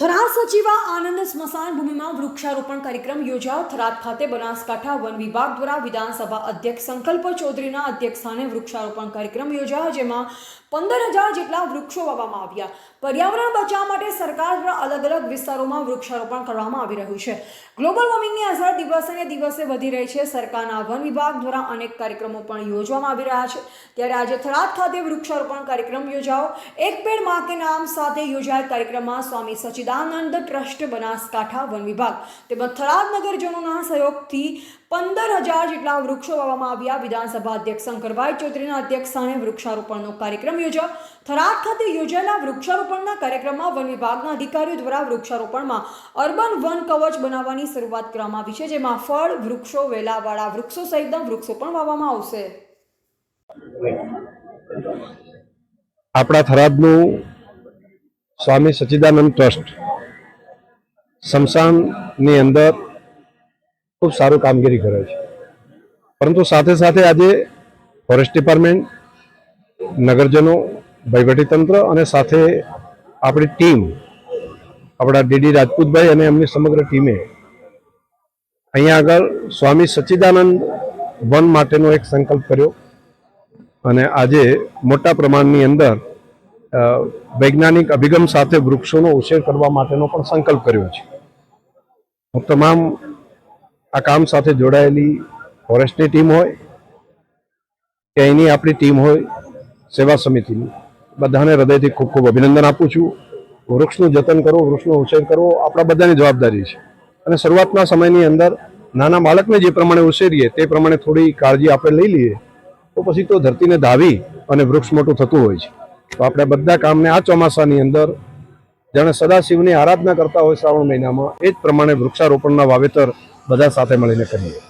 Tarantula આનંદ સ્મશાન ભૂમિમાં વૃક્ષારોપણ કાર્યક્રમ યોજાયો. થરાદ ખાતે બનાસકાંઠા વન વિભાગ દ્વારા વિધાનસભા અધ્યક્ષ સંકલ્પ ચૌધરીના અધ્યક્ષસ્થાને વૃક્ષારોપણ કાર્યક્રમ યોજાયો, જેમાં પંદર હજાર જેટલા વૃક્ષો વાવવામાં આવ્યા. પર્યાવરણ બચાવવા માટે સરકાર દ્વારા અલગ અલગ વિસ્તારોમાં વૃક્ષારોપણ કરવામાં આવી રહ્યું છે. ગ્લોબલ વોર્મિંગની અસર દિવસે દિવસે વધી રહી છે. સરકારના વન વિભાગ દ્વારા અનેક કાર્યક્રમો પણ યોજવામાં આવી રહ્યા છે. ત્યારે આજે થરાદ ખાતે વૃક્ષારોપણ કાર્યક્રમ યોજાયો. એક પેડમાં કે નામ સાથે યોજાયેલ કાર્યક્રમમાં સ્વામી સચ્ચિદાનંદ ટ્રસ્ટ બનાસકાંઠા વન વિભાગ. તેમજ થરાદ નગરજનોના સહયોગથી પંદર હજાર જેટલા વૃક્ષો વાવવામાં આવ્યા. વિધાનસભા અધ્યક્ષ શંકરભાઈ ચૌધરીના અધ્યક્ષસ્થાને વૃક્ષારોપણનો કાર્યક્રમ યોજાયો. થરાદ ખાતે યોજાયેલા વૃક્ષારોપણના કાર્યક્રમમાં વન વિભાગના અધિકારીઓ દ્વારા વૃક્ષારોપણમાં અર્બન વન કવચ બનાવવાની શરૂઆત કરવામાં આવી છે, જેમાં ફળ, વૃક્ષો, વેલાવાળા વૃક્ષો સહિતના વૃક્ષો પણ વાવવામાં આવશે. આપણા થરાદનું સ્વામી સચ્ચિદાનંદ ટ્રસ્ટ સ્મશાનની અંદર ખૂબ સારું કામગીરી કરે છે. પરંતુ સાથે સાથે આજે ફોરેસ્ટ ડિપાર્ટમેન્ટ નગરજનો વહીવટીતંત્ર અને સાથે આપણી ટીમ આપણા ડીડી રાજપૂતભાઈ અને એમની સમગ્ર ટીમે અહીંયા આગળ સ્વામી સચ્ચિદાનંદ વન માટેનો એક સંકલ્પ કર્યો અને આજે મોટા પ્રમાણની અંદર વૈજ્ઞાનિક અભિગમ સાથે વૃક્ષોનો ઉછેર કરવા માટેનો પણ સંકલ્પ કર્યો છે. હું તમામ આ કામ સાથે જોડાયેલી ફોરેસ્ટની ટીમ હોય કે અહીંની આપણી ટીમ હોય, સેવા સમિતિની, બધાને હૃદયથી ખૂબ ખૂબ અભિનંદન આપું છું. વૃક્ષનું જતન કરવું વૃક્ષનો ઉછેર કરવો આપણા બધાની જવાબદારી છે. અને શરૂઆતના સમયની અંદર નાના બાળકને જે પ્રમાણે ઉછેરીએ, તે પ્રમાણે થોડી કાળજી આપણે લઈ લઈએ, તો પછી તો ધરતીને ધાવી અને વૃક્ષ મોટું થતું હોય છે. તો આપણે બધા કામને આ ચોમાસાની અંદર જાણે સદાશિવની આરાધના કરતા હોય શ્રાવણ મહિનામાં એ જ પ્રમાણે વૃક્ષારોપણના વાવેતર બધા સાથે મળીને કરીએ.